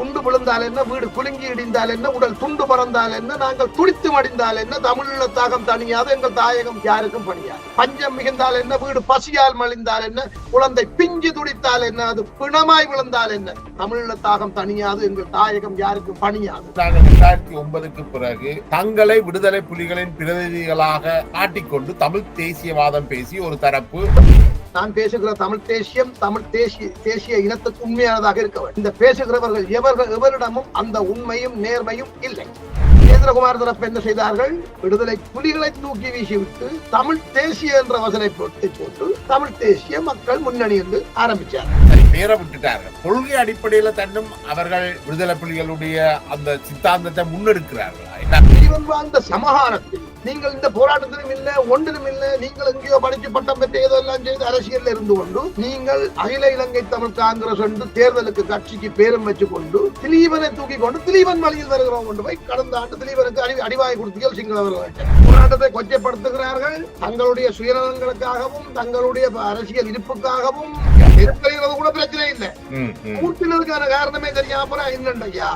குண்டு விழுந்தால் என்ன? வீடு குலுங்கி இடிந்தால் என்ன? உடல் துண்டு பறந்தால் என்ன? நாங்கள் துடித்து மடிந்தால் என்ன? தமிழீழ தாகம் தனியாது எங்கள் தாயகம் யாருக்கும் பணியாது. பஞ்சம் மிகுந்தால் என்ன? வீடு பசியால் மலிந்தால் என்ன? குழந்தை பிஞ்சு துடித்தால் என்ன? அது பிணமாய் விழுந்தால் என்ன? தமிழீழ தாகம் தனியாது எங்கள் தாயகம் யாருக்கும் பணியாது. நாங்கள் இரண்டாயிரத்தி ஒன்பதுக்கு பிறகு தங்களை விடுதலை புலிகளின் பிரதிநிதிகளாக காட்டிக்கொண்டு தமிழ் தேசியவாதம் பேசி ஒரு தரப்பு நான் பேசுகிற தமிழ் தேசியம் தமிழ் தேசிய தேசிய இனத்துக்கு உண்மையானதாக இருக்க வேண்டும். இந்த பேசுகிறவர்கள் எவர்கள் எவரிடமும் அந்த உண்மையும் நேர்மையும் இல்லை. சேந்திரகுமார் தரப்பு என்ன செய்தார்கள்? விடுதலை புலிகளை தூக்கி வீசிவிட்டு தமிழ் தேசிய என்ற வசனை போட்டு போட்டு தமிழ் தேசிய மக்கள் முன்னணி என்று ஆரம்பிச்சார் பேரை விட்டுட்டார்கள். கொள்கை அடிப்படையில தன்னும் அவர்கள் விடுதலை புலிகளுடைய அந்த சித்தாந்தத்தை முன்னெடுக்கிறார்கள். ஜீவன் வாழ்ந்த சமகாலத்தில் நீங்கள் இந்த போராட்டத்திலும் இல்ல ஒன்றிலும் இல்ல. நீங்கள் எங்கேயோ படிச்சு பட்டம் பெற்று ஏதோ எல்லாம் செய்து அரசியல்ல இருந்து கொண்டு நீங்கள் அகில இலங்கை தமிழ் காங்கிரஸ் என்று தேர்தலுக்கு கட்சிக்கு பேரும் வச்சு கொண்டு திலீபனை தூக்கி கொண்டு திலீபன் வழியில் வருகிறோம் கொண்டு போய் கடந்த ஆண்டு திலீபனுக்கு அடி அடிவாய் கொடுத்தீர்கள் சிங்களவர்கள் போராட்டத்தை கொச்சப்படுத்துகிறார்கள். தங்களுடைய சுயநலங்களுக்காகவும் தங்களுடைய அரசியல் இருப்புக்காகவும் கூட பிரச்சனை இல்லை. கூட்டினதுக்கான காரணமே தெரியாம என்னண்டய்யா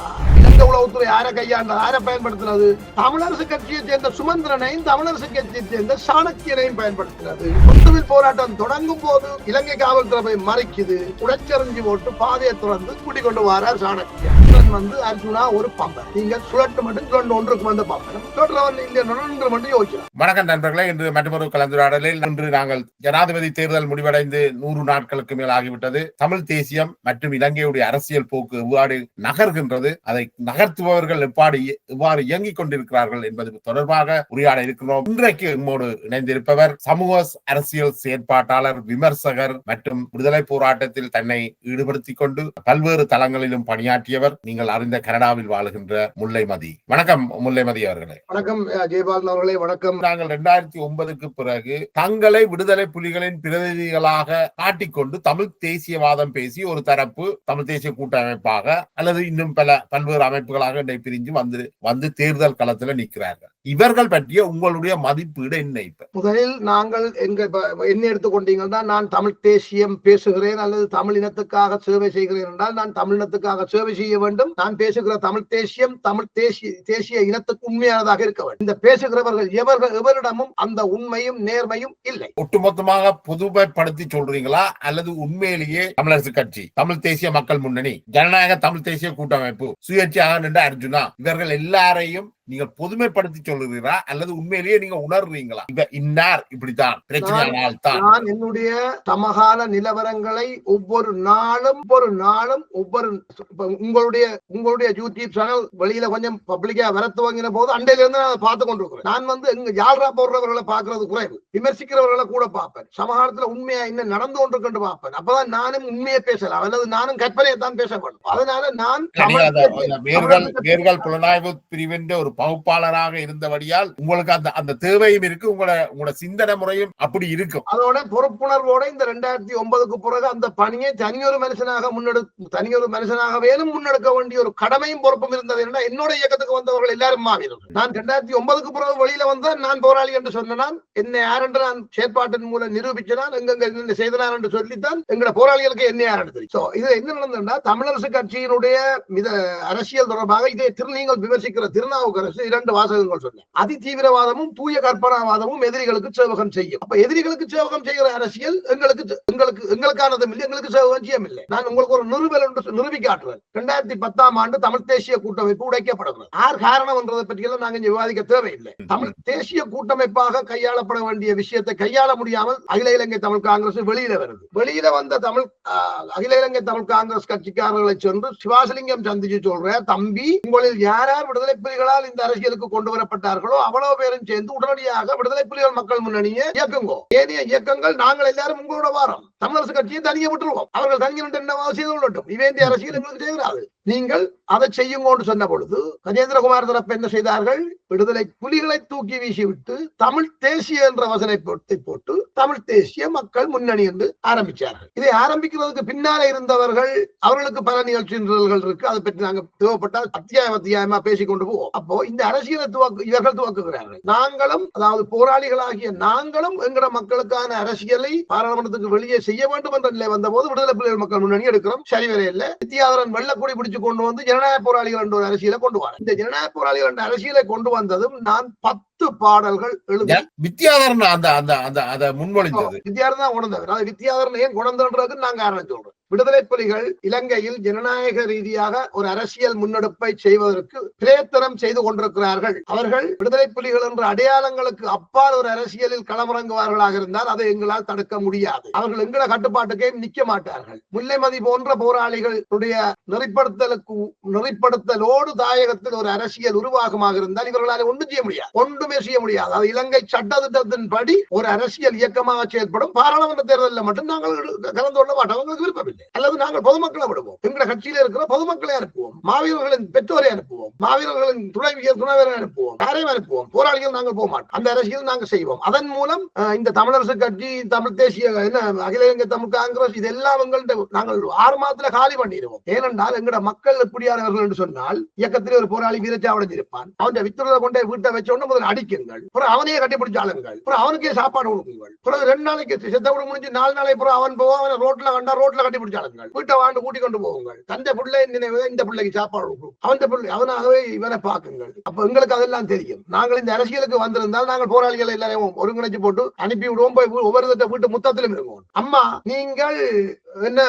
சட்ட உளவுத்துறை யாரை கையாண்டது யாரை பயன்படுத்தினது? தமிழரசு கட்சியை சேர்ந்த சுமந்திரனையும் தமிழரசு கட்சியை சேர்ந்த சாணக்கியனையும் பயன்படுத்தினது. கொத்துவில் போராட்டம் தொடங்கும் போது இலங்கை காவல்துறை மறைக்குது. உடைச்செறிஞ்சு போட்டு பாதையை தொடர்ந்து குடிக்கொண்டு வரார் சாணக்கியன் வந்து அர்ஜுனா ஒரு பம்பன் நீங்க சுழட்டு மட்டும் சுழண்டு ஒன்றுக்கு வந்த பம்பன் சுழற்றவன் இந்திய நொன்று மட்டும் யோசிக்கலாம். வணக்கம் நண்பர்களே இன்று மற்றொரு கலந்துரையாடலில் இன்று நாங்கள் ஜனாதிபதி தேர்தல் முடிவடைந்து நூறு நாட்களுக்கு மேல் ஆகிவிட்டது. தமிழ் தேசியம் மற்றும் இலங்கையுடைய அரசியல் போக்கு எவ்வாறு நகர்கின்றது. அதை நகர்த்துபவர்கள் எவ்வாறு எவ்வாறு இயங்கிக் கொண்டிருக்கிறார்கள் என்பது தொடர்பாக உரையாட இருக்கிறோம். இன்றைக்கு நம்மோடு இணைந்திருப்பவர் சமூக அரசியல் செயற்பாட்டாளர் விமர்சகர் மற்றும் விடுதலை போராட்டத்தில் தன்னை ஈடுபடுத்திக் கொண்டு பல்வேறு தளங்களிலும் பணியாற்றியவர் நீங்கள் அறிந்த கனடாவில் வாழுகின்ற முல்லைமதி. வணக்கம் முல்லைமதி அவர்களே. வணக்கம் ஜெயபாலன் அவர்களே வணக்கம். நாங்கள் இரண்டாயிரத்தி ஒன்பதுக்கு பிறகு தங்களை விடுதலை புலிகளின் பிரதிநிதிகளாக காட்டிக்கொண்டு தமிழ் தேசியவாதம் பேசி ஒரு தரப்பு தமிழ் தேசிய கூட்டமைப்பாக அல்லது இன்னும் பல பல்வேறு அமைப்புகளாக பிரிஞ்சு வந்து வந்து தேர்தல் களத்துல நிற்கிறார்கள் இவர்கள் பற்றிய உங்களுடைய மதிப்பீடு என்ன இப்ப? முதலில் நாங்கள் எங்க என்ன எடுத்துக்கொண்டீங்கன்னா நான் தமிழ் தேசியம் பேசுகிறேன் அல்லது தமிழ் இனத்துக்காக சேவை செய்கிறேன் என்றால் நான் தமிழினத்துக்காக சேவை செய்ய வேண்டும். நான் பேசுகிற தமிழ் தேசியம் தமிழ் தேசிய தேசிய இனத்துக்கு உண்மையானதாக இருக்க வேண்டும். இந்த பேசுகிறவர்கள் எவர்கள் எவரிடமும் அந்த உண்மையும் நேர்மையும் இல்லை. ஒட்டுமொத்தமாக பொதுமைப்படுத்தி சொல்றீங்களா? அல்லது உண்மையிலேயே தமிழரசு கட்சி தமிழ் தேசிய மக்கள் முன்னணி ஜனநாயக தமிழ் தேசிய கூட்டமைப்பு சுயேட்சையாக நின்ற அர்ஜுனா இவர்கள் எல்லாரையும் நீங்கள் பொதுமைப்படுத்தி சொல்லுகிறீரா? அல்லது உண்மையிலேயே நீங்க உணர்றீங்களா? இன்னார் இப்படித்தான் பிரச்சனையானால் தான் நான் என்னுடைய சமகால நிலவரங்களை ஒவ்வொரு நாளும் ஒவ்வொரு நாளும் ஒவ்வொரு உங்களுடைய உங்களுடைய யூடியூப் சேனல் வெளியில கொஞ்சம் பப்ளிக்கா வர துவங்கின போது அண்டையில இருந்து நான் பார்த்து கொண்டிருக்கிறேன். நான் வந்து எங்க யாழ்ரா போடுறவர்களை பார்க்கிறது குறைவு. விமர்சிக்கிறவர்களை கூட பார்ப்பேன். சமகாலத்துல உண்மையா என்ன நடந்து கொண்டிருக்கின்ற பார்ப்பேன். அப்பதான் நானும் உண்மையை பேசலாம். அல்லது நானும் கற்பனையை தான் பேச வேண்டும். அதனால நான் வேர்கள் புலனாய்வு பிரிவின் ஒரு பகுப்பாளராக இருந்தபடியால் உங்களுக்கு அந்த அந்த தேவையும் இருக்கு உங்களோட உங்களோட சிந்தனை முறையும் அப்படி இருக்கும். அதோட பொறுப்புணர்வோட இந்த ரெண்டாயிரத்தி ஒன்பதுக்கு பிறகு அந்த பணியை தனியொரு மனுஷனாக முன்னெடு தனியொரு மனுஷனாக வேணும் முன்னெடுக்க வேண்டிய ஒரு கடமையும் பொறுப்பும் இருந்தது என்ன என்னோட இயக்கத்துக்கு வந்தவர்கள் எல்லாரும் மாவீரர்கள். நான் ரெண்டாயிரத்தி ஒன்பதுக்கு பிறகு வெளியில வந்த நான் போராளி என்று சொன்னான் என்னை யார் என்று நான் செயற்பாட்டின் மூலம் நிரூபிச்சனால் எங்கெங்க என்ன செய்தனார் என்று சொல்லித்தான் எங்கட போராளிகளுக்கு என்ன யார் தெரியும் இது என்ன நடந்ததுன்னா தமிழரசு கட்சியினுடைய மித அரசியல் தொடர்பாக இதை திரு நீங்கள் விமர்சிக்கிற திருநாவுக்கரசு இரண்டு வாசகங்கள் சொன்னேன் அதி தீவிரவாதமும் தூய கற்பனாவாதமும் எதிரிகளுக்கு சேவகம் செய்யும். அப்ப எதிரிகளுக்கு சேவகம் செய்கிற அரசியல் எங்களுக்கு எங்களுக்கு எங்களுக்கானதும் இல்லை எங்களுக்கு சேவகம் செய்யும் இல்லை. நான் உங்களுக்கு ஒரு நிரூபல் என்று நிரூபி காட்டுறேன் ரெண்டாயிரத்தி பத்தாம் ஆண்டு தமிழ் தேசிய கூட்டமைப்பு உடைக்கப்படுகிறது. யார் காரணம் என்றதை பற்றியெல்லாம் நாங்க இங்க விவாதிக்க தேவையில்லை. தமிழ் தேசிய கூட்டமைப்பாக கையாளப்பட வேண்டிய விஷயத்தை கையாள முடியாமல் அகில இலங்கை தமிழ் காங்கிரஸ் வெளியில வருது. வெளியில வந்த தமிழ் அகில இலங்கை தமிழ் காங்கிரஸ் கட்சிக்காரர்களை சென்று சிவாசலிங்கம் சந்திச்சு சொல்ற தம்பி உங்களில் யார் யார் விடுதலை புலிகளால் இந்த அரசியலுக்கு கொண்டு வரப்பட்டார்களோ அவ்வளவு பேரும் சேர்ந்து உடனடியாக விடுதலை புலிகள் மக்கள் முன்னணியை இயக்குங்கோ. ஏனைய இயக்கங்கள் நாங்கள் எல்லாரும் உங்களோட வாரம். தமிழரசு கட்சியை தனியே விட்டுருவோம். அவர்கள் தங்கி நின்று என்ன கொள்ளட்டும். இவேந்திய அரசியல் எங்களுக்கு செய்கிறாது நீங்கள் அதை செய்யுங்கோன்னு சொன்ன பொழுது கஜேந்திரகுமார் தரப்பு என்ன செய்தார்கள்? விடுதலை புலிகளை தூக்கி வீசிவிட்டு தமிழ் தேசிய என்ற வசனை போட்டு போட்டு தமிழ் தேசிய மக்கள் முன்னணி என்று ஆரம்பிச்சார்கள். இதை ஆரம்பிக்கிறதுக்கு பின்னாலே இருந்தவர்கள் அவர்களுக்கு பல நிகழ்ச்சி நிரல்கள் இருக்கு. அதை பற்றி நாங்க தேவைப்பட்டால் அத்தியாயம் அத்தியாயமா பேசிக் கொண்டு போவோம். அப்போ இந்த அரசியலை துவக்கு இவர்கள் துவக்குகிறார்கள். நாங்களும் அதாவது போராளிகளாகிய நாங்களும் எங்கட மக்களுக்கான அரசியலை பாராளுமன்றத்துக்கு வெளியே செய்ய செய்ய வேண்டும் என்ற நிலை வந்த போது விடுதலை புலிகள் மக்கள் முன்னணி எடுக்கிறோம். சரி வரையில வித்தியாதரன் வெள்ளக்கூடி பிடிச்சு கொண்டு வந்து ஜனநாயக போராளிகள் என்ற ஒரு அரசியலை கொண்டு வர இந்த ஜனநாயக போராளிகள் என்ற அரசியலை கொண்டு வந்ததும் நான் பத்து பாடல்கள் எழுதி வித்தியாதரன் அந்த அந்த அந்த அதை முன்மொழிந்தது. வித்தியாரம் தான் உணர்ந்தவர். அது வித்தியாதரன் ஏன் குணர்ந்தன்றதுக்கு நான் காரணம் சொல்றேன். விடுதலை புலிகள் இலங்கையில் ஜனநாயக ரீதியாக ஒரு அரசியல் முன்னெடுப்பை செய்வதற்கு பிரேத்தனம் செய்து கொண்டிருக்கிறார்கள். அவர்கள் விடுதலை புலிகள் என்ற அடையாளங்களுக்கு அப்பால் ஒரு அரசியலில் களமிறங்குவார்களாக இருந்தால் அதை எங்களால் தடுக்க முடியாது. அவர்கள் எங்கள கட்டுப்பாட்டுக்கே நிக்க மாட்டார்கள். முல்லைமதி போன்ற போராளிகளுடைய நெறிப்படுத்தலுக்கு நெறிப்படுத்தலோடு தாயகத்தில் ஒரு அரசியல் உருவாகமாக இருந்தால் இவர்களால் ஒன்றும் செய்ய முடியாது. ஒன்றுமே செய்ய முடியாது. அது இலங்கை சட்டத்திட்டத்தின்படி ஒரு அரசியல் இயக்கமாக செயல்படும். பாராளுமன்ற தேர்தலில் மட்டும் நாங்கள் கலந்து கொள்ள மாட்டோம். அவங்களுக்கு விருப்பமில்லை அல்லது நாங்கள் பொதுமக்களை விடுவோம். எங்களோட கட்சியில இருக்கிற பொதுமக்களை அனுப்புவோம். மாவீரர்களின் பெற்றோரை அனுப்புவோம். மாவீரர்களின் துணை துணைவரை அனுப்புவோம். யாரையும் அனுப்புவோம். போராளிகள் நாங்கள் போக மாட்டோம். அந்த அரசியல் நாங்கள் செய்வோம். அதன் மூலம் இந்த தமிழரசு கட்சி தமிழ் தேசிய என்ன அகில இலங்கை தமிழ் காங்கிரஸ் இதெல்லாம் எங்கள்ட்ட நாங்கள் ஆறு மாதத்துல காலி பண்ணிடுவோம். ஏனென்றால் எங்கட மக்கள் எப்படியானவர்கள் என்று சொன்னால் இயக்கத்திலே ஒரு போராளி வீரச்சாவடைஞ்சு இருப்பான். அவன் வித்துறதை கொண்டே வீட்டை வச்ச உடனே முதல்ல அடிக்குங்கள். அப்புறம் அவனையே கட்டிப்பிடிச்சு ஆளுங்கள். அப்புறம் அவனுக்கே சாப்பாடு கொடுக்குங்கள் அப்புறம் ரெண்டு நாளைக்கு செத்த விட முடிஞ்சு நாலு நாளைக்கு அப்புறம் அவன் போவான். அவனை ரோட்ல கண்டா ரோட்ல கட்டி பிடிச்சாளுங்கள் வீட்டை வாண்டு கூட்டி கொண்டு போவுங்கள் தந்தை பிள்ளை நினைவு இந்த பிள்ளைக்கு சாப்பாடு கொடுக்கும். அவன் பிள்ளை அவனாகவே இவனை பார்க்குங்கள். அப்ப எங்களுக்கு அதெல்லாம் தெரியும். நாங்கள் இந்த அரசியலுக்கு வந்திருந்தால் நாங்கள் போராளிகளை எல்லாரையும் ஒருங்கிணைச்சு போட்டு அனுப்பி விடுவோம் போய் ஒவ்வொரு வீட்டு முத்தத்திலும் இருக்கும் அம்மா நீங்கள் என்ன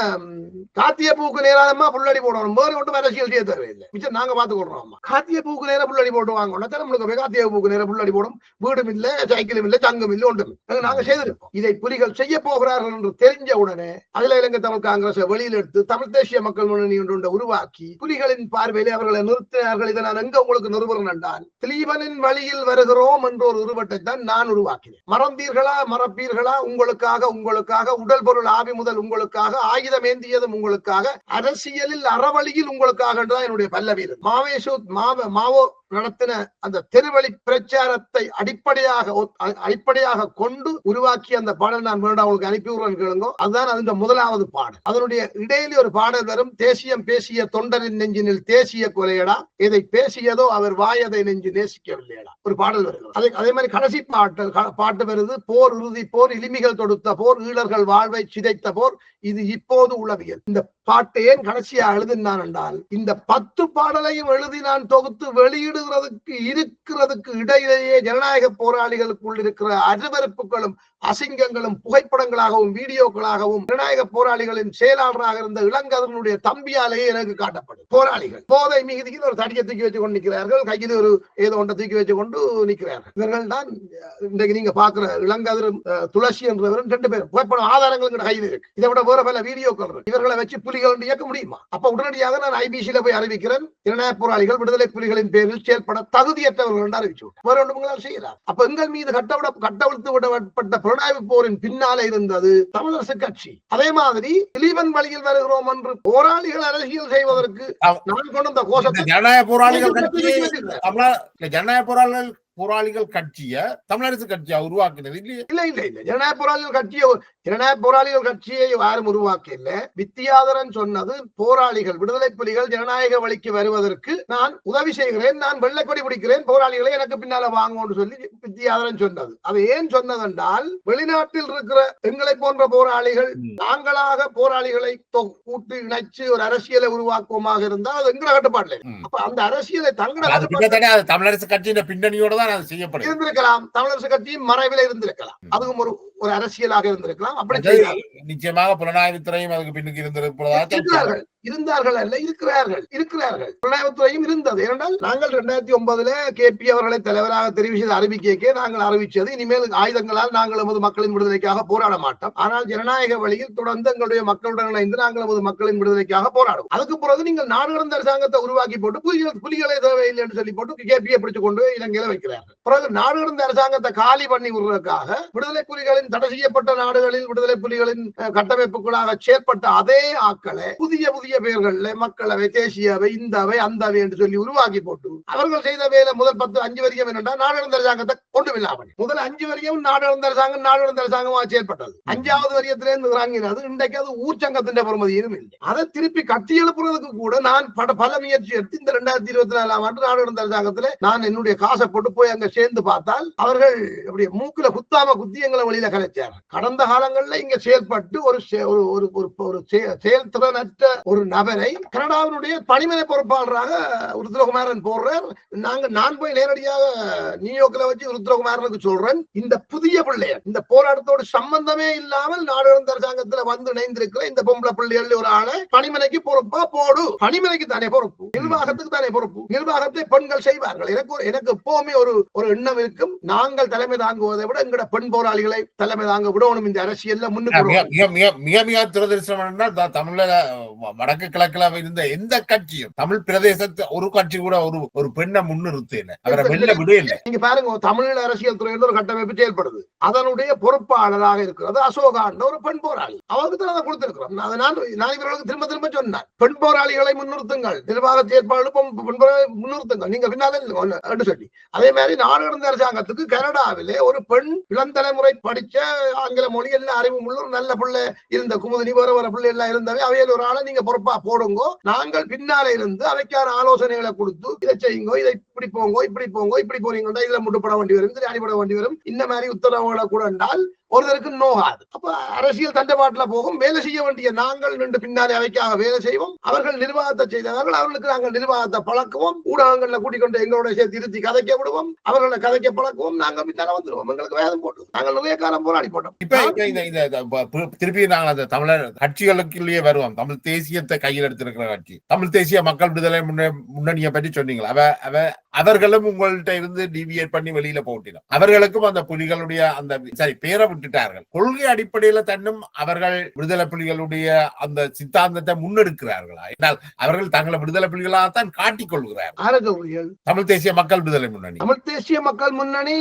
காத்திய பூக்கு நேராதமா புள்ளடி போடணும். வேறு ஒன்றும் அரசியல் செய்ய தேவையில்லை. மிச்சம் நாங்க பார்த்து அம்மா காத்திய பூக்கு நேரம் புள்ளடி போட்டு வாங்கணும். நம்மளுக்கு போய் காத்திய பூக்கு நேரம் புள்ளடி போடும். வீடும் இல்ல சைக்கிளும் இல்ல தங்கும் இல்ல ஒன்றும் இல்லை. நாங்க செய்திருக்கோம் இதை புலிகள் செய்ய போகிறார்கள் என்று தெரிஞ்ச உடனே அதுல இலங்கை தமிழ் காங்கிரஸ் வெளியில் எடுத்து தமிழ் தேசிய மக்கள் முன்னணி ஒன்று உருவாக்கி புலிகளின் பார்வையிலே அவர்களை நிறுத்தினார்கள். இதை நான் எங்க உங்களுக்கு நிருபரம் என்றால் திலீபனின் வழியில் வருகிறோம் என்ற ஒரு உருவத்தை தான் நான் உருவாக்கினேன். மறந்தீர்களா? மறப்பீர்களா? உங்களுக்காக உங்களுக்காக உடல் பொருள் ஆவி முதல் உங்களுக்காக ஆயுதம் ஏந்தியதும் உங்களுக்காக அரசியலில் அறவழியில் உங்களுக்காக என்னுடைய பல்லவி இருக்கு. மாவேசு மாவ மாவோ நடத்தின அந்த தெருவழி பிரச்சாரத்தை அடிப்படையாக அடிப்படையாக கொண்டு உருவாக்கிய அந்த பாடல் நான் வேண்டாம் உங்களுக்கு அனுப்பி விடுறேன் கேளுங்க. அதுதான் அதன் முதலாவது பாடல். அதனுடைய இடையிலே ஒரு பாடல் வரும். தேசியம் பேசிய தொண்டரின் நெஞ்சினில் தேசிய கொலையடா. இதை பேசியதோ அவர் வாயதை நெஞ்சு நேசிக்கவில்லையடா. ஒரு பாடல் வருகிறது அதே அதே மாதிரி கடைசி பாட்டு பாட்டு வருது. போர் இறுதி போர் இளிமிகள் தொடுத்த போர் ஈழர்கள் வாழ்வை சிதைத்த போர். இது இப்போது உளவியல். இந்த பாட்டை ஏன் கடைசியா எழுதினான் என்றால் இந்த பத்து பாடலையும் எழுதி நான் தொகுத்து வெளியிடுகிறதுக்கு இருக்கிறதுக்கு இடையிலேயே ஜனநாயக போராளிகளுக்குள் இருக்கிற அருவறுப்புகளும் அசிங்கங்களும் புகைப்படங்களாகவும் வீடியோக்களாகவும் ஜனநாயக போராளிகளின் செயலாளராக இருந்த இளங்கதனுடைய தம்பியாலேயே எனக்கு காட்டப்படும். போராளிகள். போதை மிகுதிக்கு ஒரு தடியை தூக்கி வச்சு கொண்டு நிற்கிறார்கள். கையில் ஒரு ஏதோ ஒன்றை தூக்கி வச்சு கொண்டு நிற்கிறார்கள். இவர்கள் தான் இன்றைக்கு நீங்க பாக்குற இளங்கதரும் துளசி என்றவரும் ரெண்டு பேரும். புகைப்படம் ஆதாரங்கள் எங்க கையில் இருக்கு. இதை விட வேற பல வீடியோக்கள் இருக்கு. இவர்களை வச்சு புலிகள் இயக்க முடியுமா? அப்ப உடனடியாக நான் ஐபிசியில போய் அறிவிக்கிறேன். ஜனநாயக போராளிகள் விடுதலை புலிகளின் பேரில் செயல்பட தகுதியற்றவர்கள் என்று அறிவிச்சு வேற ஒன்று செய்யலாம். அப்ப எங்கள் மீது கட்டவிட கட்டவிழ்த்து விடப்பட்ட புலனாய்வு போரின் பின்னாலே இருந்தது தமிழரசு கட்சி. அதே மாதிரி திலீபன் வழியில் வருகிறோம் என்று போராளிகள் அரசியல் செய்வதற்கு நான் கொண்டு வந்த கோஷத்தை ஜனநாயக போராளிகள் ஜனநாயக போராளிகள் போராளிகள் கட்சிய தமிழரசு கட்சியா உருவாக்கினது. இல்லையே? இல்ல இல்ல ஜனநாயக போராளிகள் கட்சியை ஜனநாயக போராளிகள் கட்சியை யாரும் உருவாக்க இல்ல வித்தியாதரன் சொன்னது போராளிகள் விடுதலை புலிகள் ஜனநாயக வழிக்கு வருவதற்கு நான் உதவி செய்கிறேன் நான் வெள்ளைக்கொடி பிடிக்கிறேன் போராளிகளை எனக்கு பின்னால வாங்கும்னு சொல்லி வித்தியாதரன் சொன்னது. அது ஏன் சொன்னதென்றால் வெளிநாட்டில் இருக்கிற எங்களை போன்ற போராளிகள். நாங்களாக போராளிகளை கூட்டி இணைச்சு ஒரு அரசியலை உருவாக்குவோமாக இருந்தால் அது எங்கட கட்டுப்பாடுல. அப்ப அந்த அரசியலை அது தமிழரசு கட்சியின் பின்னணியோட அது செய்யப்படுது இருந்திருக்கலாம். தமிழரசு கட்சியும் மறைவில் இருந்திருக்கலாம். அதுவும் ஒரு ஒரு அரசியலாக இருந்திருக்கலாம். அப்படி. நிச்சயமாக புலனாய்வுத்துறையும் அதுக்கு பின்னுக்கு இருந்திருப்பதாக இருந்தார்கள். அல்ல இருக்கிறார்கள் இருக்கிறார்கள். புலனாய்வுத்துறையும் இருந்தது. ஏனென்றால் நாங்கள் இரண்டாயிரத்தி ஒன்பதுல கேபி அவர்களை தலைவராக தெரிவு செய்த அறிவிக்கைக்கே நாங்கள் அறிவிச்சது இனிமேல் ஆயுதங்களால் நாங்கள் எமது மக்களின் விடுதலைக்காக போராட மாட்டோம். ஆனால் ஜனநாயக வழியில் தொடர்ந்து எங்களுடைய மக்களுடன் இணைந்து நாங்கள் எமது மக்களின் விடுதலைக்காக போராடும் அதுக்கு பிறகு நீங்கள் நாடு கடந்த அரசாங்கத்தை உருவாக்கி போட்டு புலிகள் புலிகளே தேவையில்லை என்று சொல்லி போட்டு கேபியை பிடிச்சு கொண்டு போய் இலங்கையில வைக்கிறார்கள். பிறகு நாடு கடந்த அரசாங்கத்தை காலி பண்ணி விடுறதுக்காக விடுதலை புலிகளின் தடை செய்யப்பட்ட நாடுகளில் விடுதலை புலிகளின் கட்டமைப்புகளாக செயற்பட்ட அதே ஆக்களை புதிய புதிய பெயர்கள்ல மக்களவை தேசியவை இந்தவை அந்தவை என்று சொல்லி உருவாக்கி போட்டு அவர்கள் செய்த வேலை முதல் பத்து அஞ்சு வரைக்கும் என்னன்னா நாடாளுமன்ற அரசாங்கத்தை கொண்டு இல்லாமல் முதல் அஞ்சு வரைக்கும் நாடாளுமன்ற அரசாங்கம் நாடாளுமன்ற அரசாங்கமாக செயற்பட்டது. அஞ்சாவது வரியத்திலிருந்து இறங்கினது. இன்றைக்கு அது ஊர்ச்சங்கத்தின் பெருமதியும் இல்லை. அதை திருப்பி கட்டி எழுப்புறதுக்கு கூட நான் பல முயற்சி எடுத்து இந்த ரெண்டாயிரத்தி இருபத்தி நாலாம் ஆண்டு நாடாளுமன்ற அரசாங்கத்தில் நான் என்னுடைய காசை போட்டு போய் அங்க சேர்ந்து பார்த்தால் அவர்கள் அப்படி மூக்குல குத்தாம குத்தி எங்களை வழியில கலைச்சார் கடந்த காலங்கள்ல இங்க செயல்பட்டு ஒரு ஒரு ஒரு ஒரு ஒரு செய- செயல்திறனற்ற ஒரு நபரை கனடாவினுடைய பணிமனை பொறுப்பாளராக ருத்ரகுமாரன் போடுறார். நாங்க நான் போய் நேரடியாக நியூயார்க்ல வச்சு ருத்ரகுமாரனுக்கு சொல்றேன். இந்த புதிய பிள்ளையர் இந்த போராட்டத்தோடு சம்பந்தமே இல்லாமல் நாடாளுமன்ற அரசாங்கத்துல வந்து இணைந்திருக்கிற இந்த பொம்பளை பிள்ளைகள் ஒரு ஆளை பணிமனைக்கு பொறுப்பா போடு. பணிமனைக்கு தானே பொறுப்பு. நிர்வாகத்துக்கு தானே பொறுப்பு. நிர்வாகத்தை பெண்கள் செய்வார்கள். எனக்கு எனக்கு எப்பவுமே ஒரு ஒரு எண்ணம் இருக்கும். நாங்கள் தலைமை தாங்குவதை விட எங்கட பெண் போராளிகளை தலைமை தாங்க விடணும் இந்த அரசியல்ல முன்னுக்கு மிக. மிக துரதிருஷ்டம் என்றால் த- தமிழ்ல வ- வடக்கு கிழக்குல இருந்த எந்த கட்சியும் தமிழ் பிரதேசத்து ஒரு கட்சி கூட ஒரு ஒரு பெண்ணை முன்னிறுத்த இல்லை அவரை வெல்ல விட இல்லை. நீங்க பாருங்க தமிழ் அரசியல் துறையில் ஒரு கட்டமைப்பு செயல்படுது. அதனுடைய பொறுப்பாளராக இருக்கிறது அசோகாண்ட ஒரு பெண் போராளி. அவருக்கு தான் அதை கொடுத்திருக்கிறோம். நான் இவர்களுக்கு திரும்ப திரும்ப சொன்னேன் பெண் போராளிகளை முன்னிறுத்துங்கள். நிர்வாக செயற்பாடு முன்னிறுத்துங்கள். நீங்க பின்னாலே சொல்லி. அதே மாதிரி நாடு அரசாங்கத்துக்கு கனடாவிலே ஒரு பெண் இளம் தலைமுறை ஆங்கில மொழி எல்லாம் அறிவும் உள்ள நல்ல பிள்ளை இருந்த குமுதினி வர வர பிள்ளை எல்லாம் இருந்தவை அவையில் ஒரு ஆளை நீங்க பொறுப்பா போடுங்கோ. நாங்கள் பின்னால இருந்து அவைக்கான ஆலோசனைகளை கொடுத்து இதை செய்யுங்கோ. இதை இப்படி போங்கோ இப்படி போங்கோ இப்படி போறீங்கன்னா இதுல முட்டுப்பட வேண்டி வரும் இதுல அடிபட வேண்டி வரும். இந்த மாதிரி உத்தரவுகளை கூட என்றால் ஒருத்தருக்கு நோகாது அப்ப அரசியல் தண்டபாட்டுல போகும் வேலை செய்ய வேண்டிய நாங்கள் நின்று பின்னாலே அவைக்காக வேலை செய்வோம். அவர்கள் நிர்வாகத்தை செய்தவர்கள் அவர்களுக்கு நாங்கள் நிர்வாகத்தை பழக்குவோம். ஊடகங்கள்ல கூட்டிக் கொண்டு எங்களோட சேர்த்து திருத்தி கதைக்க விடுவோம். அவர்களை கதைக்க பழக்குவோம். நாங்க பின்னால வந்துருவோம் எங்களுக்கு வேதம் போட்டு. நாங்கள் நிறைய காலம் போராடி போட்டோம். இப்ப இந்த திருப்பி நாங்கள் அந்த தமிழர் கட்சிகளுக்குள்ளேயே வருவோம். தமிழ் தேசியத்தை கையில் எடுத்திருக்கிற கட்சி. தமிழ் தேசிய மக்கள் விடுதலை முன்னணியை பற்றி சொன்னீங்களா? அவ அவ அவர்களும் உங்கள்கிட்ட இருந்து டிவியேட் பண்ணி வெளியில போட்டினோம் அவர்களுக்கும் அந்த புலிகளுடைய அந்த சரி பேரை விட்டுட்டார்கள். கொள்கை அடிப்படையில தன்னும் அவர்கள் விடுதலை புலிகளுடைய அந்த சித்தாந்தத்தை முன்னெடுக்கிறார்களா? என்றால் அவர்கள் தங்களை விடுதலை புலிகளாகத்தான் காட்டிக் கொள்கிறார்கள் தமிழ் தேசிய மக்கள் விடுதலை முன்னணி. தமிழ் தேசிய மக்கள் முன்னணி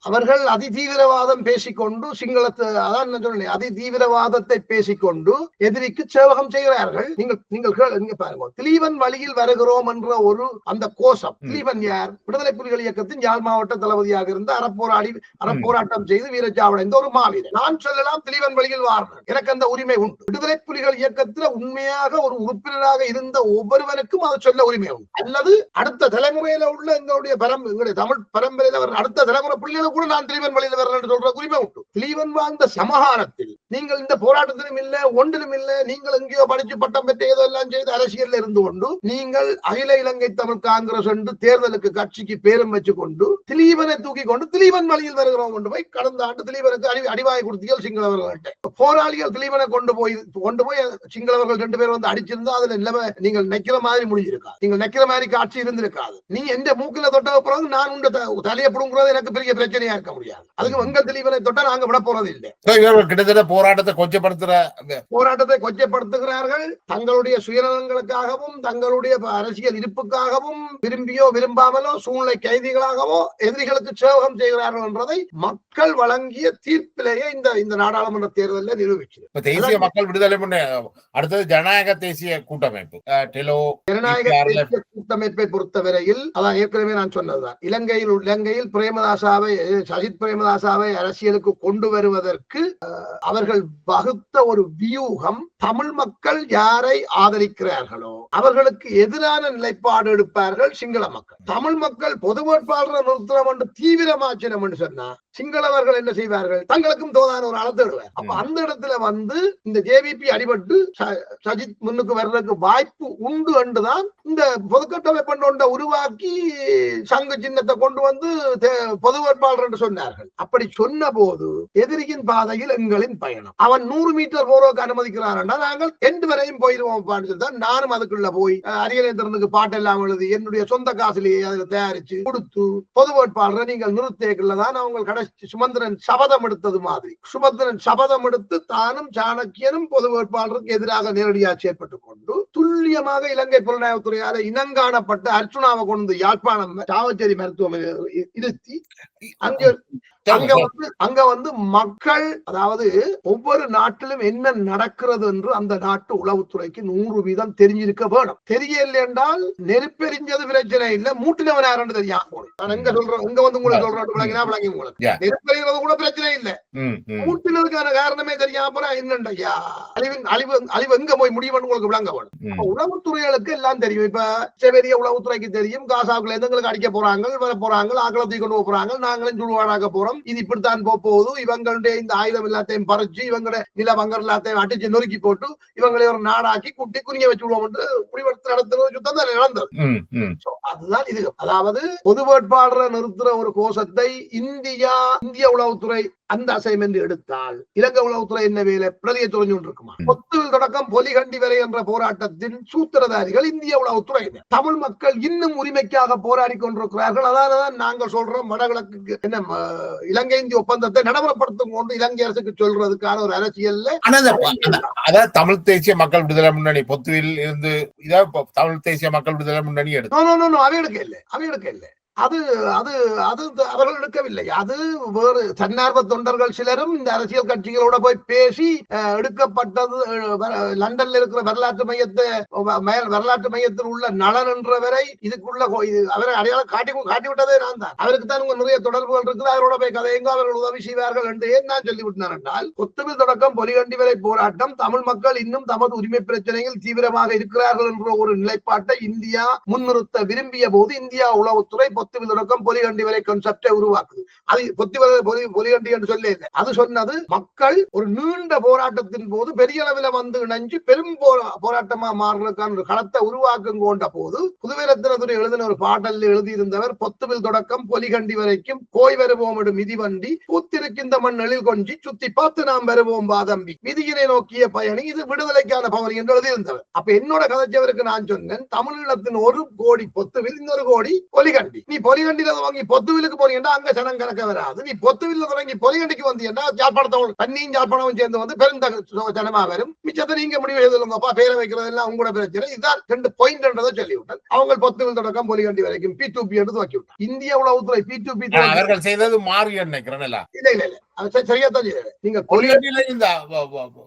அவர்கள் அதிதீவிரவாதம் பேசிக்கொண்டு சிங்களத்து அதான் சொன்னேன் அதிதீவிரவாதத்தை பேசிக்கொண்டு எதிரிக்கு சேவகம் செய்கிறார்கள். நீங்கள் நீங்கள் கேளு- நீங்க பாருங்க. திலீவன் வழியில் வருகிறோம் என்ற ஒரு அந்த கோஷம் ம். திலீவன் யார் விடுதலை புலிகள் இயக்கத்தின் யாழ் மாவட்ட தளபதியாக இருந்து அறப்போராடி அறப்போராட்டம் செய்து வீரச்சாவடைந்த ஒரு மாவீரர். நான் சொல்லலாம் திலீவன் வழியில் வாழ்றேன் எனக்கு அந்த உரிமை உண்டு. விடுதலை புலிகள் இயக்கத்துல உண்மையாக ஒரு உறுப்பினராக இருந்த ஒவ்வொருவருக்கும் அதை சொல்ல உரிமை உண்டு. அல்லது அடுத்த தலைமுறையில உள்ள எங்களுடைய பரம் எங்களுடைய தமிழ் பரம்பரையில வர அடுத்த தலைமுறை பிள்ளைகளுக்கு கூட நான் திலீவன் வழியில் வரேன் சொல்ற உரிமை உண்டு. திலீவன் வாழ்ந்த சமகாலத்தில் நீங்கள் இந்த போராட்டத்திலும் இல்ல ஒன்றிலும் இல்ல நீங்கள் எங்கேயோ படிச்சு பட்டம் பெற்று ஏதோ எல்லாம் செய்து அரசியல் இருந்து கொண்டு நீங்கள் அகில இலங்கை தமிழ் காங்கிரஸ் என்று தேர்தலுக்கு கட்சிக்கு பேரும் வச்சு கொண்டு திலீவனை தூக்கி கொண்டு திலீவன் வழியில் வருகிறோம் கொண்டு போய் கடந்த ஆண்டு திலீவனுக்கு அடி அடிவாய் கொடுத்தீர்கள் சிங்களவர்கள்ட்ட. போராளிகள் திலீவனை கொண்டு போய் கொண்டு போய் சிங்களவர்கள் ரெண்டு பேரும் வந்து அடிச்சிருந்தா அதுல நிலைமை நீங்கள் நெக்கிற மாதிரி முடிஞ்சிருக்காது. நீங்கள் நெக்கிற மாதிரி காட்சி இருந்திருக்காது. நீ எந்த மூக்கில தொட்ட பிறகு நான் உண்ட தலையை பிடுங்குறது எனக்கு பெரிய பிரச்சனையா இருக்க முடியாது. அதுக்கு வெங்கல் திலீவனை தொட்டா நாங்க விட போறது இல்லை. கிட்டத்தட்ட போராட்டத்தை கொச்சப்படுத்துற போராட்டத்தை கொச்சப்படுத்துகிறார்கள். தங்களுடைய சுயநலங்களுக்காகவும் தங்களுடைய அரசியல் இருப்புக்காகவும் விரும்பியோ விரும்பாமலோ சூழ்நிலை கைதிகளாகவோ எதிரிகளுக்கு சேவகம் செய்கிறார்கள் என்பதை மக்கள் வழங்கிய தீர்ப்பிலேயே இந்த இந்த நாடாளுமன்ற தேர்தலில் நிரூபிச்சது இப்ப தேசிய மக்கள் விடுதலை முன்னே அடுத்தது ஜனநாயக தேசிய கூட்டமைப்பு. ஜனநாயக தேசிய கூட்டமைப்பை பொறுத்தவரையில் அதான் ஏற்கனவே நான் சொன்னதுதான். இலங்கையில் இலங்கையில் பிரேமதாசாவை சஜித் பிரேமதாசாவை அரசியலுக்கு கொண்டு வருவதற்கு அவர்கள் வகுத்த ஒரு வியூகம் தமிழ் மக்கள் யாரை ஆதரிக்கிறார்களோ அவர்களுக்கு எதிரான நிலைப்பாடு எடுப்பார்கள் சிங்கள மக்கள். தமிழ் மக்கள் பொது வேட்பாளரை நிறுத்தணும் என்று தீவிரமாச்சினம் என்று சொன்னா சிங்களவர்கள் என்ன செய்வார்கள்? தங்களுக்கும் தோதான ஒரு விடுவார் அப்ப. அந்த இடத்துல வந்து இந்த ஜேவிபி அடிபட்டு சஜித் முன்னுக்கு வர்றதுக்கு வாய்ப்பு உண்டு என்றுதான் இந்த பொதுக்கட்டமைப்பு ஒன்றை உருவாக்கி சங்க சின்னத்தை கொண்டு வந்து பொது வேட்பாளர் என்று சொன்னார்கள். அப்படி சொன்ன போது எதிரியின் பாதையில் எங்களின் பயணம். அவன் நூறு மீட்டர் போறதுக்கு அனுமதிக்கிறான்டா நாங்கள் எண்டு வரையும் போயிருவோம் தான் நானும் அதுக்குள்ள போய் அரியநேந்திரனுக்கு பாட்டெல்லாம் எழுதி என்னுடைய சொந்த காசுலேயே அதில் தயாரிச்சு கொடுத்து பொது வேட்பாளரை நீங்கள் நிறுத்தேக்குள்ள தான் அவங்க கடைசி சுமந்திரன் சபதம் எடுத்தது மாதிரி. சுமந்திரன் சபதம் எடுத்து தானும் சாணக்கியனும் பொது வேட்பாளருக்கு எதிராக நேரடியாக செயற்பட்டுக் கொண்டு துல்லியமாக இலங்கை புலனாய்வுத்துறையால இனங்காணப்பட்ட அர்ச்சுனாவை கொண்டு யாழ்ப்பாணம் சாவச்சேரி மருத்துவமனை இருத்தி அங்கே அங்க வந்து அங்க வந்து மக்கள் அதாவது ஒவ்வொரு நாட்டிலும் என்ன நடக்கிறது என்று அந்த நாட்டு உளவுத்துறைக்கு நூறு வீதம் தெரிஞ்சிருக்க வேணும். தெரியல என்றால் நெருப்பெறிஞ்சது பிரச்சனை இல்ல. மூட்டினவன் யாருன்னு தெரியாம. நான் எங்க சொல்றேன் இங்க வந்து உங்களுக்கு சொல்றேன். விளங்கினா விளங்கி உங்களுக்கு. நெருப்பெறிகிறது கூட பிரச்சனை இல்ல. மூட்டினதுக்கான காரணமே தெரியாம போனா என்னண்டா? அழிவு அழிவு அழிவு எங்க போய் முடியும்னு உங்களுக்கு விளங்க வேணும்? உளவுத்துறைகளுக்கு எல்லாம் தெரியும். இப்ப செவரிய உளவுத்துறைக்கு தெரியும். காசாக்குள்ள இருந்து எங்களுக்கு அடிக்க போறாங்க வர போறாங்க ஆக்களை தூக்கி கொண்டு போறாங்க. நாங்களும் சுடுவாடாக்க போறோம். போறோம் இது இப்படித்தான் போக போகுது. இவங்களுடைய இந்த ஆயுதம் எல்லாத்தையும் பறிச்சு இவங்களுடைய நில பங்கர் எல்லாத்தையும் அடிச்சு நொறுக்கி போட்டு இவங்களை ஒரு நாடாக்கி குட்டி குனிய வச்சு விடுவோம் என்று முடிவெடுத்து நடத்துறது யுத்தம் தான் நடந்தது. அதுதான் இது. அதாவது பொது வேட்பாளரை நிறுத்துற ஒரு கோஷத்தை இந்தியா இந்திய உளவுத்துறை அந்த அசைன்மெண்ட் எடுத்தால் இலங்கை உளவுத்துறை என்ன வேலை? பிரதியை துறைஞ்சு கொண்டிருக்குமா. பொத்துவில் தொடக்கம் பொலிகண்டி வரை என்ற போராட்டத்தின் சூத்திரதாரிகள் இந்திய உளவுத்துறை தமிழ் மக்கள் இன்னும் உரிமைக்காக போராடி கொண்டிருக்கிறார்கள். அதான் நாங்கள் சொல்றோம். வடகிழக்கு என்ன இலங்கை இந்திய ஒப்பந்தத்தை நடைமுறைப்படுத்தும் கொண்டு இலங்கை அரசுக்கு சொல்றதுக்கான ஒரு அரசியல்ல அந்த- அதாவது தமிழ் தேசிய மக்கள் விடுதலை முன்னணி பொத்துவில் இருந்து இதா இப்ப தமிழ் தேசிய மக்கள் விடுதலை முன்னணி எடுத்து அவைகளுக்கு இல்லை. அவைகளுக்கு இல்லை. அது அது அது அவர்கள் எடுக்கவில்லை. அது வேறு தன்னார்வ தொண்டர்கள் சிலரும் இந்த அரசியல் கட்சிகளோட போய் பேசி எடுக்கப்பட்டது லண்டன்ல இருக்கிற வரலாற்று மையத்தை வரலாற்று மையத்தில் உள்ள நலன் என்றவரை இதுக்குள்ள அவரை அடையாளம் காட்டி காட்டி விட்டதே நான் தான். அவருக்கு தான் உங்க நிறைய தொடர்புகள் இருக்குது. அவரோட போய் கதையங்க அவர்கள் உதவி செய்வார்கள் என்று ஏன் நான் சொல்லிவிட்டேன் என்றால் கொத்துமில் தொடக்கம் பொலிகண்டி வரை போராட்டம் தமிழ் மக்கள் இன்னும் தமது உரிமை பிரச்சனையில் தீவிரமாக இருக்கிறார்கள் என்ற ஒரு நிலைப்பாட்டை இந்தியா முன்னிறுத்த விரும்பிய போது இந்தியா உளவுத்துறை பொத்துவில் தொடக்கம் பொலிகண்டி வரை கன்செப்டை உருவாக்குது. அது பொத்துவில் பொலி பொலிகண்டி என்று சொல்லி இல்லை அது சொன்னது மக்கள் ஒரு நீண்ட போராட்டத்தின் போது பெரிய அளவில் வந்து இணைஞ்சு பெரும் போராட்டமா மாறுறதுக்கான ஒரு களத்தை உருவாக்கும் கொண்ட போது புதுவிரத்தினத்துறை எழுதின ஒரு பாடலில் எழுதியிருந்தவர் பொத்துவில் தொடக்கம் பொலிகண்டி வரைக்கும் கோய் வருவோம் எடு மிதிவண்டி பூத்திருக்கின்ற மண் எழில் கொஞ்சி சுத்தி பார்த்து நாம் வருவோம் பாதம்பி மிதியினை நோக்கிய பயணி இது விடுதலைக்கான பவனி என்று எழுதியிருந்தவர். அப்ப என்னோட கதைச்சவருக்கு நான் சொன்னேன் தமிழீழத்தின் ஒரு கோடி பொத்துவில் இன்னொரு கோடி பொலிகண்டி. நீ பொலிகண்டியில வாங்கி பொத்துவிலுக்கு போனீங்கன்னா அங்க சனம் கணக்க வராது. நீ பொத்துவில்ல தொடங்கி பொலிகண்டிக்கு வந்தீங்கன்னா ஜாழ்ப்பாணத்தவங்க தண்ணியும் ஜாழ்ப்பாணமும் சேர்ந்து வந்து பெருந்தக ஜனமா வரும். மிச்சத்தை நீங்க முடிவு எழுதுங்கப்பா பேரை வைக்கிறது எல்லாம் உங்களோட பிரச்சனை. இதுதான் ரெண்டு பாயிண்ட்ன்றதை சொல்லிவிட்டேன். அவங்க பொத்துவில் தொடக்கம் பொலிகண்டி வரைக்கும் பி டூ பி என்று துவக்கி விட்டார் இந்திய உளவுத்துறை பி டூ பி அவர்கள் செய்தது மாறி நினைக்கிறேன் இல்ல இல்ல நீங்க பொலி பொலிகண்டில இருந்தா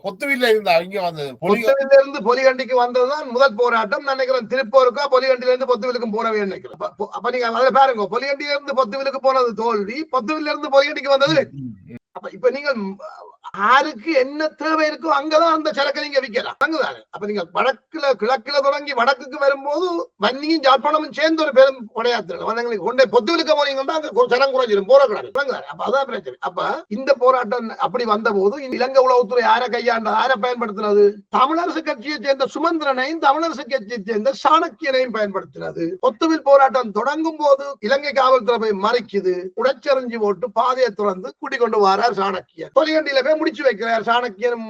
பொத்துவில இருந்தா இங்க வந்தது. பொலி பொத்துவில இருந்து பொலிகண்டிக்கு வந்ததுதான் முதல் போராட்டம். நான் நினைக்கிறேன் திருப்பூருக்கா பொலிகண்டில இருந்து பொத்துவிலுக்கும் போனவே நினைக்கிறேன். அப்ப- நீங்க பாருங்க பொலிகண்டில இருந்து பொத்துவிலுக்கு போனது தோல்வி பொத்துவில இருந்து பொலிகண்டிக்கு வந்தது. அப்ப இப்ப நீங்க ம், யாருக்கு என்ன தேவை இருக்கோ அங்கதான் அந்த சரக்கை நீங்க விற்கலாம். அங்கதானே அப்ப நீங்க வடக்குல கிழக்குல தொடங்கி வடக்குக்கு வரும்போது வன்னியும் ஜாழ்ப்பாணமும் சேர்ந்து ஒரு பெரும் உடையாத்திரம் வந்தங்களுக்கு கொண்டே பொத்துவிலுக்க போனீங்கன்னா அங்க சரம் குறைஞ்சிடும் போறக்கூடாது அப்ப அதான் பிரச்சனை. அப்ப இந்த போராட்டம் அப்படி வந்த போது இலங்கை உளவுத்துறை யாரை கையாண்ட யாரை பயன்படுத்தினது? தமிழரசு கட்சியை சேர்ந்த சுமந்திரனையும் தமிழரசு கட்சியை சேர்ந்த சாணக்கியனையும் பயன்படுத்தினது. பொத்துவில் போராட்டம் தொடங்கும் போது இலங்கை காவல்துறை போய் மறைக்குது. உடைச்செறிஞ்சு போட்டு பாதையை திறந்து கூட்டிக் கொண்டு வரார் சாணக்கியன் தொலைகண்டியில போய் முடிச்சு வைக்கிறார். சாணக்கியனும்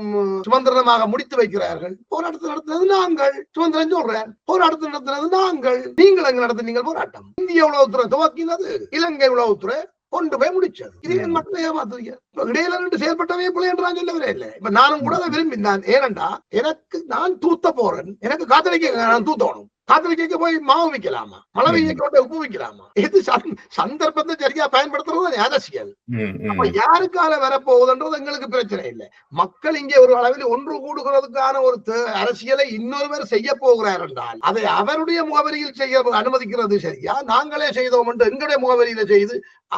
சுமந்திரனமாக முடித்து வைக்கிறார்கள். போராட்டத்தை நடத்தினது நாங்கள். சுமந்திரன் சொல்றார் போராட்டத்தை நடத்தினது நாங்கள். நீங்கள் எங்க நடத்தினீங்க போராட்டம். இந்திய உளவுத்துறை துவக்கினது இலங்கை உளவுத்துறை கொண்டு போய் முடிச்சது இது என் மக்களை ஏமாத்துறீங்க. இடையில ரெண்டு செயல்பட்டவே பிள்ளை என்று நான் சொல்லவே இல்லை. இப்ப நானும் கூட அதை விரும்பினான். ஏனண்டா எனக்கு நான் தூத்த போறேன். எனக்கு காத்தலிக்க நான் தூத்தணும். காத்தலிக்க போய் மாவு விற்கலாமா மழை வெய்யக்கு கொண்டு உப்பு விற்கலாமா இது சந்- சந்தர்ப்பத்தை சரியா பயன்படுத்துறது அரசியல். அப்ப யாருக்கால வரப்போகுதுன்றது எங்களுக்கு பிரச்சனை இல்லை. மக்கள் இங்கே ஒரு அளவில் ஒன்று கூடுகிறதுக்கான ஒரு அரசியலை இன்னொருவர் செய்ய போகிறார் என்றால் அதை அவருடைய முகவரியில் செய்ய அனுமதிக்கிறது சரியா? நாங்களே செய்தோம் என்று எங்களுடைய முகவரியில செய்து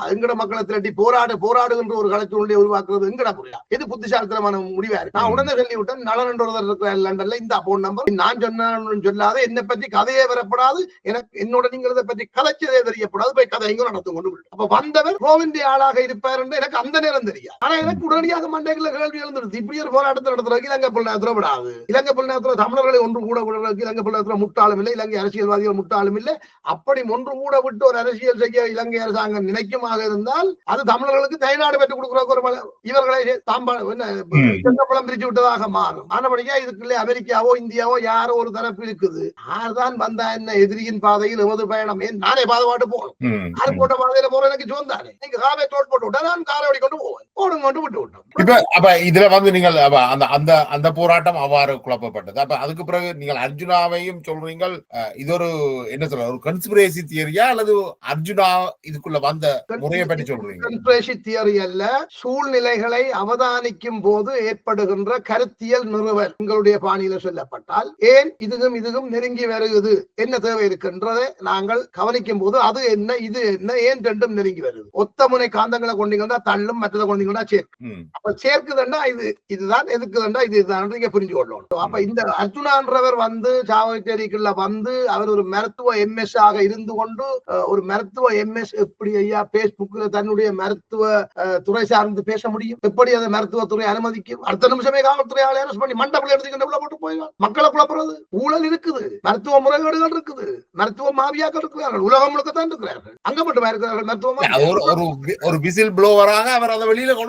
எங்கட மக்களை திரட்டி போராடு போராடுகின்ற ஒரு களச்சூழலை உருவாக்குறது எங்கட புரியா? இது புத்திசாலித்தனமான முடிவா இருக்கு? நான் உடனே சொல்லிவிட்டேன் நலன் என்ற ஒருத்தர் இருக்கிற லண்டன்ல இந்த போன் நம்பர். நான் சொன்னு சொல்லாத என்னை பத்தி கதையே வரப்படாது. எனக்கு என்னோட நீங்கள் இதை பத்தி கதைச்சதே தெரியப்படாது. போய் கதை எங்க நடத்தும் கொண்டு. அப்ப வந்தவர் கோவிந்தி ஆளாக இருப்பார் என்று எனக்கு அந்த நேரம் தெரியும் ஆனா எனக்கு உடனடியாக மண்டைக்குள்ள கேள்வி எழுந்துருது. இப்படி ஒரு போராட்டத்தை நடத்துறதுக்கு இலங்கை புள்ளநேரத்துல விடாது. இலங்கை புள்ளநேரத்துல தமிழர்களை ஒன்று கூட விடுறதுக்கு இலங்கை புள்ளநேரத்துல முட்டாளும் இல்லை. இலங்கை அரசியல்வாதிகள் முட்டாளும் இல்லை. அப்படி ஒன்று கூட விட்டு ஒரு அரசியல் செய்ய இலங்கை அரசாங்கம் நினைக்குமாக இருந்தால் அது தமிழர்களுக்கு தைநாடு பெற்றுக் கொடுக்குறதுக்கு ஒரு இவர்களை தாம்பா என்ன ம். செங்கப்பளம் பிரிச்சு விட்டதாக மாறும். ஆனபடியா இதுக்குள்ளே அமெரிக்காவோ இந்தியாவோ யாரோ ஒரு தரப்பு இருக்குது. யார்தான் வந்தா என்ன எதிரியின் பாதையில் எமது பயணம்? ஏன் நானே பாதுகாட்டு போகணும்? ம். போட்ட பாதையில போற எனக்கு சொந்தானே நீங்க காரை தோட் போட்டு விட்டா நான் காரை ஓடி கொண்டு போவேன். ஓடும் கொண்டு விட்டு விட்டோம். இப்ப அப்ப இதுல வந்து நீங்கள் அந்த அந்த அந்த போராட்டம் அவ்வாறு குழப்பப்பட்டது. அப்ப அதுக்கு பிறகு நீங்கள் அர்ஜுனாவையும் சொல்றீங்க இது ஒரு என்ன சொல்ற ஒரு கன்ஸ்பிரேசி தியரியா அல்லது அர்ஜுனா இதுக்குள்ள வந்த முறையை பற்றி சொல்றீங்க? கன்ஸ்பிரேசி தியரி அல்ல. சூழ்நிலைகளை அவதானிக்கும் போது ஏற்படுகின்ற கருத்தியல் நிறுவல் உங்களுடைய பாணியில சொல்லப்பட்டால் ஏன் இதுவும் இதுவும் நெருங்கி வருகிறது? இது என்ன தேவை இருக்கின்றதை நாங்கள் கவனிக்கும் போது அது என்ன இது என்ன ஏன் ரெண்டும் நெருங்கி வருது ஒத்த முனை காந்தங்களை கொண்டீங்கன்னா தள்ளும் மற்றதை கொண்டீங்கன்னா சேர்க்கும். அப்ப சேர்க்குதுன்னா இது இதுதான் எதுக்குதுன்னா இது இதுதான் நீங்க புரிஞ்சு கொள்ளணும். அப்ப இந்த அர்ஜுனான்றவர் வந்து சாவகச்சேரிக்குள்ள வந்து அவர் ஒரு மருத்துவ எம்எஸ் ஆக இருந்து கொண்டு ஒரு மருத்துவ எம்எஸ் எப்படி ஐயா பேஸ்புக்ல தன்னுடைய மருத்துவ துறை சார்ந்து பேச முடியும்? எப்படி அதை மருத்துவத்துறை அனுமதிக்கும்? அடுத்த நிமிஷமே காவல்துறை ஆளை arrest பண்ணி மண்டபம் எடுத்துக்கிட்டு போட்டு போயிடுவான் மக்களை குழப்புறது. ஊழல் இருக்குது. மருத்துவ முறைகேடுகள் இருக்குது. மருத்துவ மாவியாக்கள் இருக்கிறார்கள். உலகம் முழுக்கத்தான் இருக்கிறார்கள். அங்க மட்டுமா இருக்கிறார்கள் மருத்துவ? ஒரு விசில் ப்ளோவராக அவர் அதை வெளியில கொண்டு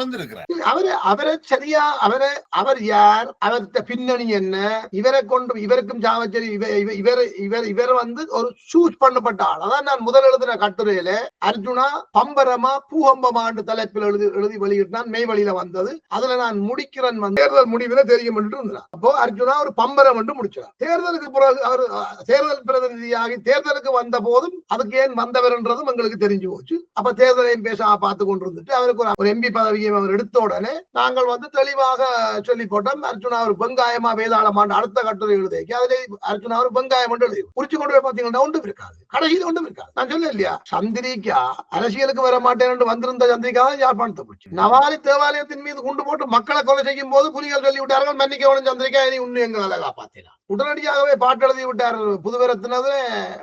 இல்ல, அவரு அவரை சரியா அவரை அவர் யார் அவர்கிட்ட பின்னணி என்ன இவரை கொண்டு இவருக்கும் ஜாமச்சேரி இவ- இவ- இவர் இவர் இவர் வந்து ஒரு சூஸ் பண்ணப்பட்ட ஆள். அதான் நான் முதல் எழுதின கட்டுரையில அர்ஜுனா பம்பரமா பூகம்பமாண்டு தலைப்பில் எழுதி எழுதி வெளியிட்டான் மெய் வழியில வந்தது. அதுல நான் முடிக்கிறேன் தேர்தல் முடிவுல தெரியும் என்று இருந்தார் அப்போ அர்ஜுனா ஒரு பம்பரம் என்று முடிச்சார். தேர்தலுக்கு பிறகு அவர் தேர்தல் பிரதிநிதியாகி தேர்தலுக்கு வந்த போதும் அதுக்கு ஏன் வந்தவர் என்றதும் எங்களுக்கு தெரிஞ்சு போச்சு. அப்ப தேர்தலையும் பேச பார்த்து கொண்டிருந்துட்டு அவருக்கு ஒரு- எம்பி பதவியை அவர் எடுத்த உடனே நாங்கள் வந்து தெளிவாக சொல்லி போட்டோம் அர்ஜுனா ஒரு வெங்காயமா வேதாளமாண்டு அடுத்த கட்டுரை எழுதிக்கு அதுல அர்ஜுனா ஒரு வெங்காயம் எழுதி குறிச்சு கொண்டு போய் பாத்தீங்கன்னா ஒன்றும் இருக்காது. கடைசியில் ஒன்றும் இருக்காது நான் சொல்ல இல்லையா? சந்திரிக்கா அரசியலுக்கு வர மாட்டேன் என்று வந்திருந்த சந்திரிக்கா தான் யாழ்ப்பாணத்தை போச்சு நவாலி தேவாலயத்தின் மீது குண்டு போட்டு மக்களை கொலை செய்யும் போது புலிகள் சொல்லி விட்டார்கள் மன்னிக்கவனும் சந்திரிக்கா இனி உன்னை எங்களால காப்பாத்தினா உடனடியாகவே பாட்டு எழுதி விட்டார் புதுவரத்தினது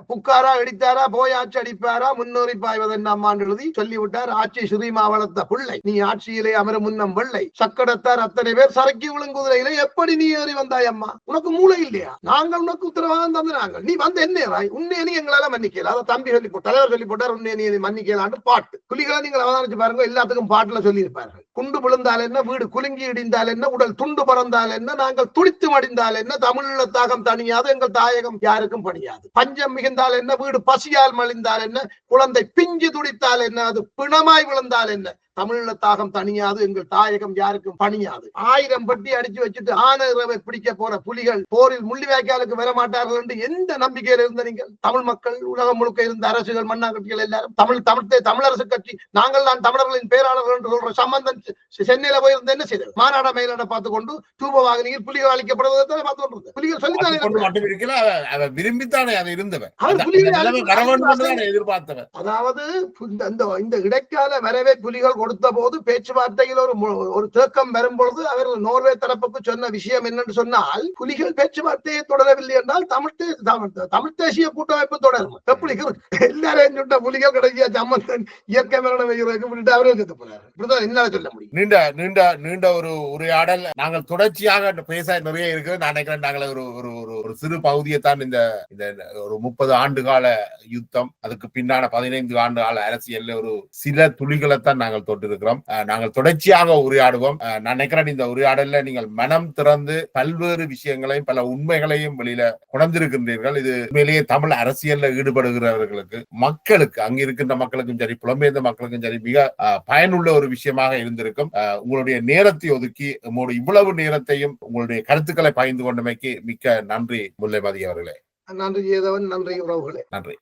புக்காரா இடித்தாரா போய் ஆட்சி அடிப்பாரா முன்னோரி பாய்வதென்ன அம்மாண்டு எழுதி சொல்லி விட்டார் ஆட்சி ஸ்ரீமா வளர்த்த பிள்ளை. நீ ஆட்சியிலே அமர முன்னம் வெள்ளை. சக்கடத்தார் அத்தனை பேர் சரக்கி விழுங்குதிரையில எப்படி நீ ஏறி வந்தாய் அம்மா? உனக்கு மூளை இல்லையா? நாங்கள் உனக்கு உத்தரவாதம் தந்து நாங்கள். நீ வந்து என்ன உன்னை நீ எங்களால மன்னிக்கல. அதை தம்பி சொல்லி தலைவர் சொல்லி போட்டார் உன்னை நீ மன்னிக்கலான்னு பாட்டு. புலிகளை நீங்கள் அவதானிச்சு பாருங்க எல்லாத்துக்கும் பாட்டுல சொல்லி இருப்பார்கள் குண்டு விழுந்தால் என்ன வீடு குலுங்கி இடிந்தால் என்ன உடல் துண்டு பறந்தால் என்ன நாங்கள் துடித்து மடிந்தால் என்ன தமிழ் தாகம் தணியாது எங்கள் தாயகம் யாருக்கும் பணியாது. பஞ்சம் மிகுந்தால் என்ன வீடு பசியால் மலிந்தால் என்ன குழந்தை பிஞ்சு துடித்தால் என்ன அது பிணமாய் விழுந்தால் என்ன தமிழீழ தாகம் தணியாது எங்கள் தாயகம் யாருக்கும் பணியாது. ஆயிரம் பட்டி அடிச்சு வச்சுட்டு ஆனரவை பிடிக்க போற புலிகள் போரில் முள்ளிவாய்க்காலுக்கு வர மாட்டார்கள் என்று எந்த நம்பிக்கையில இருந்த நீங்கள்? தமிழ் மக்கள் உலகம் முழுக்க இருந்த அரசுகள் மண்ணாங்கட்டிகள் எல்லாரும் தமிழ் தமிழ் தமிழரசு கட்சி நாங்கள் தான் தமிழர்களின் பேராளர்கள் என்று சொல்ற சம்பந்தன் செ- சென்னையில போயிருந்த என்ன செய்தது? மாநாட மயிலாட பார்த்து கொண்டு தூப வாகனியில் புலிகள் அளிக்கப்படுவதை பார்த்து கொண்டிருந்தது. புலிகள் சொல்லித்தானே விரும்பித்தானே அது இருந்தவன். அதாவது இந்த இடைக்கால வரவே புலிகள் கொடுத்த போது பேச்சுவார்த்தையில் ஒரு ஒரு தேக்கம் வரும் பொழுது அவர் நோர்வே தரப்புக்கு சொன்ன விஷயம் என்னன்னு சொன்னால் புலிகள் பேச்சுவார்த்தையை தொடரவில்லை என்றால் தமிழ் தமிழ் தேசிய கூட்டமைப்பு தொடரும். எப்படி இருக்கு? எல்லாரையும் சொன்ன புலிகள் கிடைக்கிய சம்பந்தன் இயற்கை மரணம் வைக்கிறதுக்கு அவரே செத்து போனார் இப்படிதான் என்னால சொல்ல முடியும். நீண்ட நீண்ட நீண்ட ஒரு உரையாடல். நாங்கள் தொடர்ச்சியாக பேச நிறைய இருக்கு. நான் நினைக்கிறேன் நாங்கள் ஒரு ஒரு ஒரு- ஒரு சிறு பகுதியை தான் இந்த இந்த ஒரு முப்பது ஆண்டு கால யுத்தம் அதுக்கு பின்னான பதினைந்து ஆண்டு கால அரசியல்ல ஒரு சில துளிகளை தான் நாங்கள் தொட்டிருக்கிறோம் நாங்கள் தொடர்ச்சியாக உரையாடுவோம். நான் நினைக்கிறேன் இந்த உரையாடல்ல நீங்கள் மனம் திறந்து பல்வேறு விஷயங்களையும் பல உண்மைகளையும் வெளியில கொண்டிருக்கின்றீர்கள் இது உண்மையிலேயே தமிழ் அரசியல்ல ஈடுபடுகிறவர்களுக்கு மக்களுக்கு அங்க இருக்கின்ற மக்களுக்கும் சரி புலம்பெயர்ந்த மக்களுக்கும் சரி மிக பயனுள்ள ஒரு விஷயமாக இருந்திருக்கும். உங்களுடைய நேரத்தை ஒதுக்கி உங்களுடைய இவ்வளவு நேரத்தையும் உங்களுடைய கருத்துக்களை பகிர்ந்து கொண்டமைக்கு மிக்க நன்றி முல்லைமதி அவர்களே. நன்றி ஏதவன் நன்றி உறவுகளே. நன்றி.